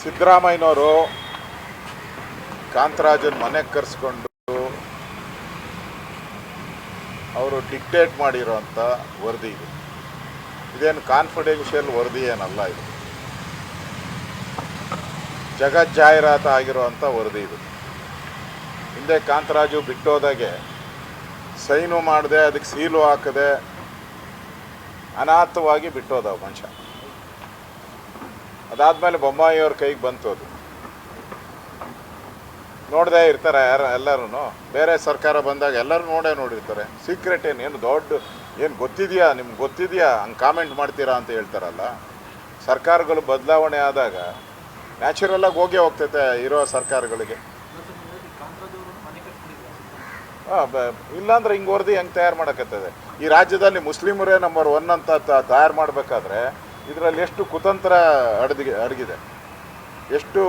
ಸಿದ್ದರಾಮಯ್ಯನವರು ಕಾಂತರಾಜನ್ ಮನೆಗೆ ಕರೆಸ್ಕೊಂಡು ಅವರು ಡಿಕ್ಟೇಟ್ ಮಾಡಿರೋಂಥ ವರದಿ ಇದು. ಇದೇನು ಕಾನ್ಫಿಡೆನ್ಷಿಯಲ್ ವರದಿ ಏನಲ್ಲ ಇದು. ಜಗಜ್ಜಾಹೀರಾತ ಆಗಿರುವಂಥ ವರದಿ ಇದು. ಹಿಂದೆ ಕಾಂತರಾಜು ಬಿಟ್ಟೋದಾಗೆ ಸೈನು ಮಾಡದೆ, ಅದಕ್ಕೆ ಸೀಲು ಹಾಕದೆ ಅನಾಥವಾಗಿ ಬಿಟ್ಟೋದ ಮನುಷ್ಯ. ಅದಾದಮೇಲೆ ಬೊಮ್ಮಾಯಿಯವ್ರ ಕೈಗೆ ಬಂತು ಅದು ನೋಡದೇ ಇರ್ತಾರೆ ಯಾರು ಎಲ್ಲರೂ ಬೇರೆ ಸರ್ಕಾರ ಬಂದಾಗ ಎಲ್ಲರೂ ನೋಡೇ ನೋಡಿರ್ತಾರೆ. ಸೀಕ್ರೆಟ್ ಏನು ಏನು ದೊಡ್ಡ, ಏನು ಗೊತ್ತಿದೆಯಾ, ನಿಮ್ಗೆ ಗೊತ್ತಿದೆಯಾ, ಹಂಗೆ ಕಾಮೆಂಟ್ ಮಾಡ್ತೀರಾ ಅಂತ ಹೇಳ್ತಾರಲ್ಲ. ಸರ್ಕಾರಗಳು ಬದಲಾವಣೆ ಆದಾಗ ನ್ಯಾಚುರಲಾಗಿ ಹೋಗೇ ಹೋಗ್ತೈತೆ ಇರೋ ಸರ್ಕಾರಗಳಿಗೆ. ಹಾಂ ಇಲ್ಲಾಂದ್ರೆ ಹಿಂಗೆ ವರದಿ ಹೆಂಗೆ ತಯಾರು ಮಾಡೋಕ್ಕತ್ತದೆ ಈ ರಾಜ್ಯದಲ್ಲಿ ಮುಸ್ಲಿಮರೇ ನಂಬರ್ ಒನ್ ಅಂತ ತಯಾರು ಮಾಡಬೇಕಾದ್ರೆ ಇದರಲ್ಲಿ ಎಷ್ಟು ಕುತಂತ್ರ ಅಡದಿಗೆ ಅಡಗಿದೆ ಎಷ್ಟು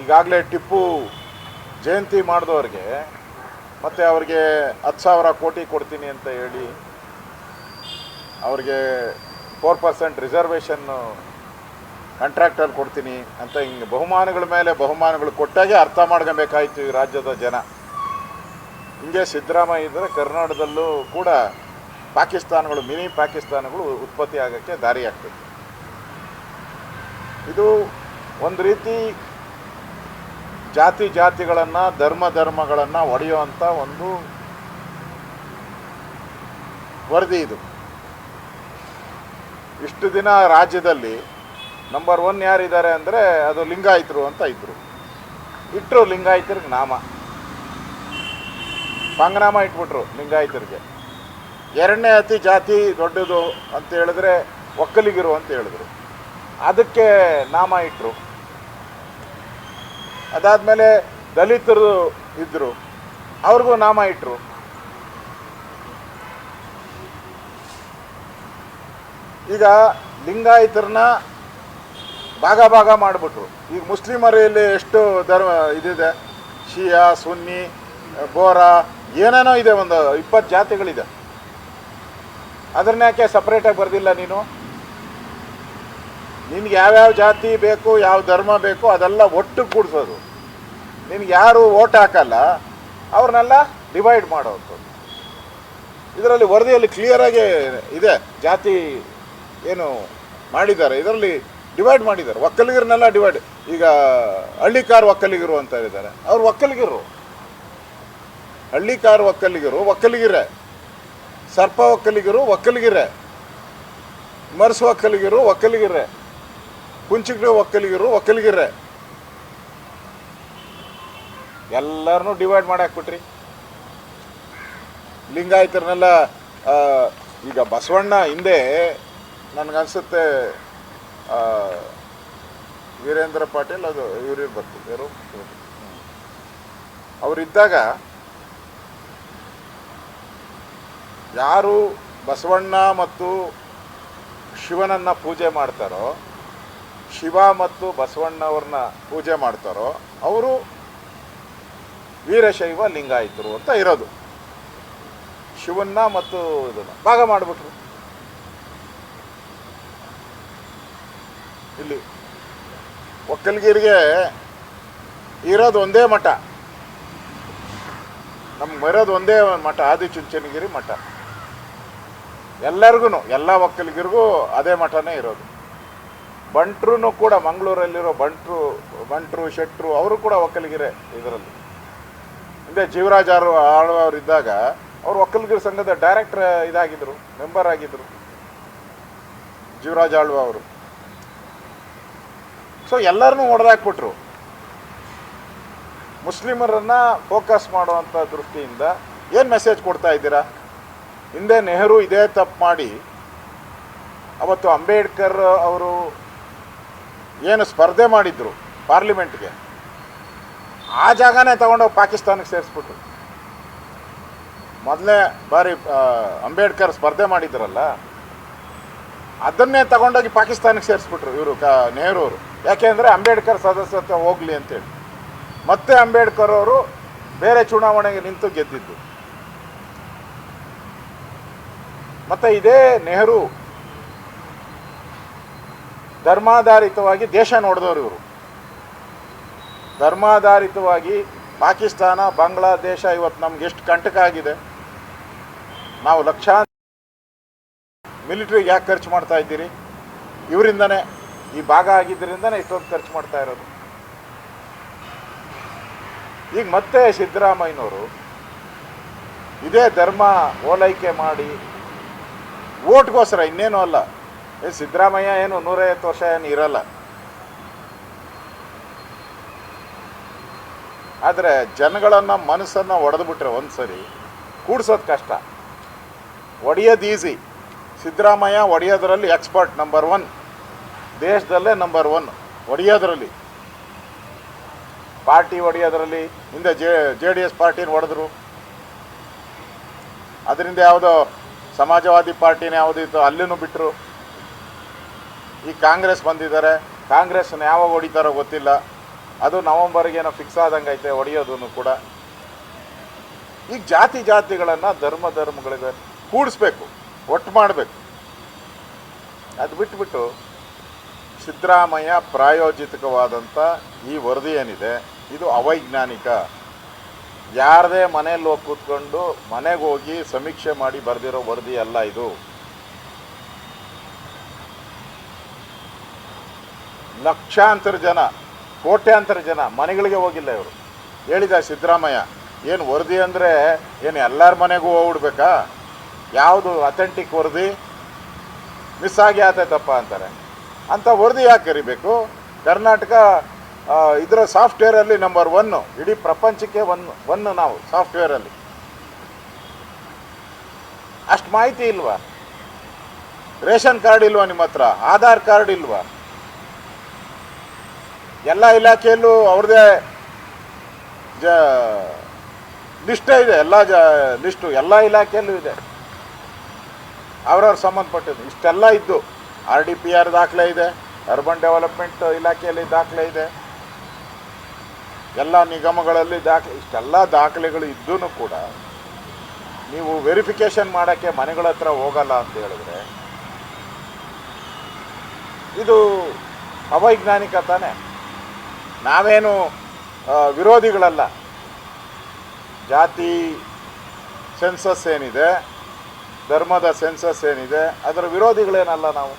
ಈಗಾಗಲೇ ಟಿಪ್ಪು ಜಯಂತಿ ಮಾಡಿದವ್ರಿಗೆ ಮತ್ತು ಅವ್ರಿಗೆ ಹತ್ತು ಸಾವಿರ ಕೋಟಿ ಕೊಡ್ತೀನಿ ಅಂತ ಹೇಳಿ ಅವ್ರಿಗೆ ಫೋರ್ ಪರ್ಸೆಂಟ್ ರಿಸರ್ವೇಷನ್ನು ಕಾಂಟ್ರಾಕ್ಟಲ್ಲಿ ಕೊಡ್ತೀನಿ ಅಂತ ಹಿಂಗೆ ಬಹುಮಾನಗಳ ಮೇಲೆ ಬಹುಮಾನಗಳು ಕೊಟ್ಟಾಗೆ ಅರ್ಥ ಮಾಡ್ಕೊಬೇಕಾಯಿತು ಈ ರಾಜ್ಯದ ಜನ. ಹಿಂಗೆ ಸಿದ್ದರಾಮಯ್ಯ ಇದ್ದರೆ ಕರ್ನಾಟಕದಲ್ಲೂ ಕೂಡ ಪಾಕಿಸ್ತಾನಗಳು, ಮಿನಿ ಪಾಕಿಸ್ತಾನಗಳು ಉತ್ಪತ್ತಿ ಆಗೋಕ್ಕೆ ದಾರಿ ಆಗ್ತದೆ ಇದು ಒಂದು ರೀತಿ ಜಾತಿ ಜಾತಿಗಳನ್ನು, ಧರ್ಮ ಧರ್ಮಗಳನ್ನು ಒಡೆಯುವಂಥ ಒಂದು ವರದಿ ಇದು. ಇಷ್ಟು ದಿನ ರಾಜ್ಯದಲ್ಲಿ ನಂಬರ್ ಒನ್ ಯಾರಿದ್ದಾರೆ ಅಂದರೆ ಅದು ಲಿಂಗಾಯತರು ಅಂತ ಇದ್ರು. ಇಟ್ಟರು ಲಿಂಗಾಯಿತರಿಗೆ ನಾಮ. ಪಂಗನಾಮ ಇಟ್ಬಿಟ್ರು ಲಿಂಗಾಯತರಿಗೆ. ಎರಡನೇ ಅತಿ ಜಾತಿ ದೊಡ್ಡದು ಅಂತ ಹೇಳಿದ್ರೆ ಒಕ್ಕಲಿಗರು ಅಂತ ಹೇಳಿದ್ರು. ಅದಕ್ಕೆ ನಾಮ ಇಟ್ಟರು ಅದಾದಮೇಲೆ ದಲಿತರು ಇದ್ದರು ಅವ್ರಿಗೂ ನಾಮ ಇಟ್ಟರು ಈಗ ಲಿಂಗಾಯತರನ್ನ ಭಾಗ ಭಾಗ ಮಾಡಿಬಿಟ್ರು. ಈಗ ಮುಸ್ಲಿಮರಲ್ಲಿ ಎಷ್ಟು ಧರ್ಮ ಇದಿದೆ? ಶಿಯಾ, ಸುನ್ನಿ, ಬೋರಾ, ಏನೇನೋ ಇದೆ ಒಂದು ಇಪ್ಪತ್ತು ಜಾತಿಗಳಿದೆ. ಅದನ್ನ ಯಾಕೆ ಸಪ್ರೇಟಾಗಿ ಬರೆದಿಲ್ಲ ನೀನು? ನಿನ್ಗೆ ಯಾವ್ಯಾವ ಜಾತಿ ಬೇಕು, ಯಾವ ಧರ್ಮ ಬೇಕು, ಅದೆಲ್ಲ ಒಟ್ಟು ಕೂಡಿಸೋದು. ನಿನ್ಗೆ ಯಾರು ಓಟ್ ಹಾಕಲ್ಲ, ಅವ್ರನ್ನೆಲ್ಲ ಡಿವೈಡ್ ಮಾಡೋದು. ಇದರಲ್ಲಿ ವರದಿಯಲ್ಲಿ ಕ್ಲಿಯರಾಗಿ ಇದೆ, ಜಾತಿ ಏನು ಮಾಡಿದ್ದಾರೆ, ಇದರಲ್ಲಿ ಡಿವೈಡ್ ಮಾಡಿದ್ದಾರೆ. ಒಕ್ಕಲಿಗರನ್ನೆಲ್ಲ ಡಿವೈಡ್ ಈಗ ಹಳ್ಳಿಕಾರ್ ಒಕ್ಕಲಿಗರು ಅಂತ ಇದ್ದಾರೆ ಅವ್ರು ಒಕ್ಕಲಿಗರು. ಹಳ್ಳಿಕಾರ್ ಒಕ್ಕಲಿಗರು ಒಕ್ಕಲಿಗರೇ. ಸರ್ಪ ಒಕ್ಕಲಿಗರು ಒಕ್ಕಲಿಗರೇ. ಮರ್ಸ್ ಒಕ್ಕಲಿಗರು ಒಕ್ಕಲಿಗರೇ. ಕುಂಚಿಗ್ರೆ ಒಕ್ಕಲಿಗರು ಒಕ್ಕಲಿಗರೇ. ಎಲ್ಲರನ್ನೂ ಡಿವೈಡ್ ಮಾಡಿ ಹಾಕ್ಬಿಟ್ರಿ ಲಿಂಗಾಯತರನ್ನೆಲ್ಲ ಈಗ ಬಸವಣ್ಣ ಹಿಂದೆ ನನಗನ್ಸುತ್ತೆ ವೀರೇಂದ್ರ ಪಾಟೀಲ್ ಅದು ಇವ್ರಿಗೆ ಬರ್ತದೆ ಯಾರು ಅವರಿದ್ದಾಗ ಯಾರು ಬಸವಣ್ಣ ಮತ್ತು ಶಿವನನ್ನು ಪೂಜೆ ಮಾಡ್ತಾರೋ, ಶಿವ ಮತ್ತು ಬಸವಣ್ಣವ್ರನ್ನ ಪೂಜೆ ಮಾಡ್ತಾರೋ, ಅವರು ವೀರಶೈವ ಲಿಂಗಾಯಿತರು ಅಂತ ಇರೋದು. ಶಿವನ್ನ ಮತ್ತು ಇದನ್ನು ಭಾಗ ಮಾಡಿಬಿಟ್ರು. ಇಲ್ಲಿ ಒಕ್ಕಲಿಗರಿಗೆ ಇರೋದು ಒಂದೇ ಮಠ. ನಮ್ಗೆ ಬರೋದು ಒಂದೇ ಮಠ, ಆದಿಚುಂಚನಗಿರಿ ಮಠ. ಎಲ್ಲರಿಗೂ ಎಲ್ಲ ಒಕ್ಕಲಿಗರಿಗೂ ಅದೇ ಮಠನೇ ಇರೋದು. ಬಂಟ್ರು ಕೂಡ ಮಂಗಳೂರಲ್ಲಿರೋ ಬಂಟ್ರು ಬಂಟ್ರು, ಶೆಟ್ರು, ಅವರು ಕೂಡ ಒಕ್ಕಲಿಗರೇ ಇದರಲ್ಲಿ. ಹಿಂದೆ ಜೀವರಾಜ್ ಅವರು ಆಳ್ವ ಅವ್ರು ಇದ್ದಾಗ ಅವರು ಒಕ್ಕಲಿಗರ ಸಂಘದ ಡೈರೆಕ್ಟರ್ ಇದಾಗಿದ್ರು, ಮೆಂಬರ್ ಆಗಿದ್ರು. ಜೀವರಾಜ್ ಆಳ್ವ ಅವರು. ಸೊ ಎಲ್ಲರನ್ನೂ ಹೊಡೆದಾಕ್ಬಿಟ್ರು ಮುಸ್ಲಿಮರನ್ನ ಫೋಕಸ್ ಮಾಡುವಂಥ ದೃಷ್ಟಿಯಿಂದ ಏನು ಮೆಸೇಜ್ ಕೊಡ್ತಾ ಇದ್ದೀರಾ? ಹಿಂದೆ ನೆಹರು ಇದೇ ತಪ್ಪು ಮಾಡಿ, ಅವತ್ತು ಅಂಬೇಡ್ಕರ್ ಅವರು ಏನು ಸ್ಪರ್ಧೆ ಮಾಡಿದ್ರು ಪಾರ್ಲಿಮೆಂಟ್ಗೆ, ಆ ಜಾಗನೇ ತಗೊಂಡೋಗಿ ಪಾಕಿಸ್ತಾನಕ್ಕೆ ಸೇರಿಸ್ಬಿಟ್ರು. ಮೊದಲೇ ಬಾರಿ ಅಂಬೇಡ್ಕರ್ ಸ್ಪರ್ಧೆ ಮಾಡಿದ್ರಲ್ಲ, ಅದನ್ನೇ ತಗೊಂಡೋಗಿ ಪಾಕಿಸ್ತಾನಕ್ಕೆ ಸೇರಿಸ್ಬಿಟ್ರು ಇವರು, ಕ, ನೆಹರು ಅವರು. ಯಾಕೆಂದರೆ ಅಂಬೇಡ್ಕರ್ ಸದಸ್ಯತ್ವ ಹೋಗಲಿ ಅಂತೇಳಿ. ಮತ್ತೆ ಅಂಬೇಡ್ಕರ್ ಅವರು ಬೇರೆ ಚುನಾವಣೆಗೆ ನಿಂತು ಗೆದ್ದಿದ್ದು. ಮತ್ತು ಇದೇ ನೆಹರು ಧರ್ಮಾಧಾರಿತವಾಗಿ ದೇಶ ನೋಡಿದವರು ಇವರು. ಧರ್ಮಾಧಾರಿತವಾಗಿ ಪಾಕಿಸ್ತಾನ, ಬಾಂಗ್ಲಾದೇಶ ಇವತ್ತು ನಮ್ಗೆ ಎಷ್ಟು ಕಂಟಕ ಆಗಿದೆ ನಾವು ಲಕ್ಷಾಂತರ ಮಿಲಿಟ್ರಿಗೆ ಯಾಕೆ ಖರ್ಚು ಮಾಡ್ತಾ ಇದ್ದೀರಿ? ಇವರಿಂದನೇ, ಈ ಭಾಗ ಆಗಿದ್ದರಿಂದನೇ ಇಷ್ಟೊಂದು ಖರ್ಚು ಮಾಡ್ತಾ ಇರೋದು. ಈಗ ಮತ್ತೆ ಸಿದ್ದರಾಮಯ್ಯನವರು ಇದೇ ಧರ್ಮ ಓಲೈಕೆ ಮಾಡಿ ಓಟ್ಗೋಸ್ಕರ, ಇನ್ನೇನು ಅಲ್ಲ. ಏ, ಸಿದ್ದರಾಮಯ್ಯ ಏನು ನೂರೈವತ್ತು ವರ್ಷ ಏನು ಇರಲ್ಲ. ಆದರೆ ಜನಗಳನ್ನು, ಮನಸ್ಸನ್ನು ಒಡೆದ್ಬಿಟ್ರೆ ಒಂದು ಸರಿ ಕೂಡ್ಸೋದು ಕಷ್ಟ. ಒಡೆಯೋದು ಈಸಿ ಸಿದ್ದರಾಮಯ್ಯ ಒಡೆಯೋದ್ರಲ್ಲಿ ಎಕ್ಸ್ಪರ್ಟ್ ನಂಬರ್ ಒನ್ ದೇಶದಲ್ಲೇ ನಂಬರ್ ಒನ್ ಒಡೆಯೋದ್ರಲ್ಲಿ. ಪಾರ್ಟಿ ಒಡೆಯೋದ್ರಲ್ಲಿ, ಹಿಂದೆ ಜೆ ಜೆ ಡಿ ಎಸ್ ಪಾರ್ಟಿನ ಒಡೆದ್ರು. ಅದರಿಂದ ಯಾವುದೋ ಸಮಾಜವಾದಿ ಪಾರ್ಟಿನ ಯಾವುದಿತ್ತು ಅಲ್ಲಿನೂ ಬಿಟ್ಟರು ಈ ಕಾಂಗ್ರೆಸ್ ಬಂದಿದ್ದಾರೆ. ಕಾಂಗ್ರೆಸ್ನ ಯಾವಾಗ ಹೊಡಿತಾರೋ ಗೊತ್ತಿಲ್ಲ. ಅದು ನವಂಬರ್ಗೇನೋ ಫಿಕ್ಸ್ ಆದಂಗೆ ಐತೆ ಹೊಡೆಯೋದು ಕೂಡ. ಈಗ ಜಾತಿ ಜಾತಿಗಳನ್ನು ಧರ್ಮ ಧರ್ಮಗಳಿಗೆ ಕೂಡಿಸ್ಬೇಕು, ಒಟ್ಟು ಮಾಡಬೇಕು. ಅದು ಬಿಟ್ಬಿಟ್ಟು ಸಿದ್ದರಾಮಯ್ಯ ಪ್ರಾಯೋಜಿತವಾದಂಥ ಈ ವರದಿ ಏನಿದೆ, ಇದು ಅವೈಜ್ಞಾನಿಕ. ಯಾರದೇ ಮನೆಯಲ್ಲಿ ಹೋಗಿ ಕೂತ್ಕೊಂಡು ಮನೆಗೆ ಹೋಗಿ ಸಮೀಕ್ಷೆ ಮಾಡಿ ಬರೆದಿರೋ ವರದಿ ಅಲ್ಲ ಇದು. ಲಕ್ಷಾಂತರ ಜನ, ಕೋಟ್ಯಾಂತರ ಜನ ಮನೆಗಳಿಗೆ ಹೋಗಿಲ್ಲ ಇವರು. ಹೇಳಿದ ಸಿದ್ದರಾಮಯ್ಯ, ಏನು ವರದಿ ಅಂದರೆ ಏನು ಎಲ್ಲರ ಮನೆಗೂ ಹೋಗ್ಬಿಡ್ಬೇಕಾ? ಯಾವುದು ಅಥೆಂಟಿಕ್ ವರದಿ? ಮಿಸ್ ಆಗಿ ಆತೈತಪ್ಪ ಅಂತಾರೆ. ಅಂಥ ವರದಿ ಯಾಕೆ ಕರಿಬೇಕು? ಕರ್ನಾಟಕ ಇದರ ಸಾಫ್ಟ್ವೇರಲ್ಲಿ ನಂಬರ್ ಒನ್ ಇಡೀ ಪ್ರಪಂಚಕ್ಕೆ ಒನ್ ಒನ್ ನಾವು ಸಾಫ್ಟ್ವೇರಲ್ಲಿ ಅಷ್ಟು ಮಾಹಿತಿ ಇಲ್ವಾ? ರೇಷನ್ ಕಾರ್ಡ್ ಇಲ್ವಾ ನಿಮ್ಮ ಹತ್ರ? ಆಧಾರ್ ಕಾರ್ಡ್ ಇಲ್ವಾ? ಎಲ್ಲ ಇಲಾಖೆಯಲ್ಲೂ ಅವ್ರದ್ದೇ ಜ, ಲಿಸ್ಟೇ ಇದೆ, ಎಲ್ಲ ಜ, ಲಿಸ್ಟು ಎಲ್ಲ ಇಲಾಖೆಯಲ್ಲೂ ಇದೆ. ಅವ್ರವ್ರ ಸಂಬಂಧಪಟ್ಟಿದ್ದು. ಇಷ್ಟೆಲ್ಲ ಇದ್ದು. ಆರ್ ಡಿ ಪಿ ಆರ್ ದಾಖಲೆ ಇದೆ ಅರ್ಬನ್ ಡೆವಲಪ್ಮೆಂಟ್ ಇಲಾಖೆಯಲ್ಲಿ ದಾಖಲೆ ಇದೆ. ಎಲ್ಲ ನಿಗಮಗಳಲ್ಲಿ ದಾಖಲೆ ಇಷ್ಟೆಲ್ಲ ದಾಖಲೆಗಳು ಇದ್ದೂ ಕೂಡ ನೀವು ವೆರಿಫಿಕೇಷನ್ ಮಾಡೋಕ್ಕೆ ಮನೆಗಳ ಹತ್ರ ಹೋಗಲ್ಲ ಅಂತ ಹೇಳಿದ್ರೆ ಇದು ಅವೈಜ್ಞಾನಿಕ ತಾನೆ. ನಾವೇನು ವಿರೋಧಿಗಳಲ್ಲ. ಜಾತಿ ಸೆನ್ಸಸ್ ಏನಿದೆ, ಧರ್ಮದ ಸೆನ್ಸಸ್ ಏನಿದೆ, ಅದರ ವಿರೋಧಿಗಳೇನಲ್ಲ ನಾವು.